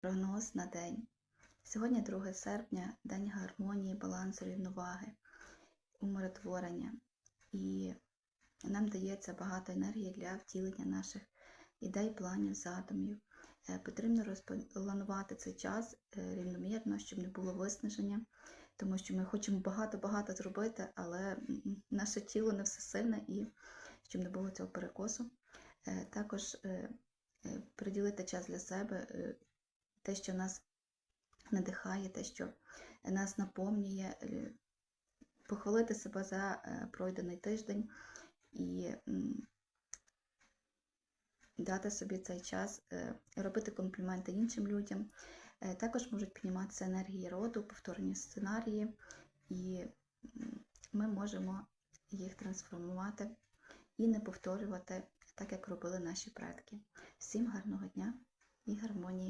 Прогноз на день. Сьогодні 2 серпня, день гармонії, балансу, рівноваги, умиротворення. І нам дається багато енергії для втілення наших ідей, планів, задумів. Е, Потрібно розпланувати цей час е, рівномірно, щоб не було виснаження, тому що ми хочемо багато-багато зробити, але наше тіло не всесильне і щоб не було цього перекосу. Е, Також приділити час для себе, те, що нас надихає, те, що нас наповнює, е, похвалити себе за е, пройдений тиждень і дати собі цей час, е, робити компліменти іншим людям. Також можуть підніматися енергії роду, повторені сценарії, і ми можемо їх трансформувати і не повторювати так, як робили наші предки. Всім гарного дня і гармонії!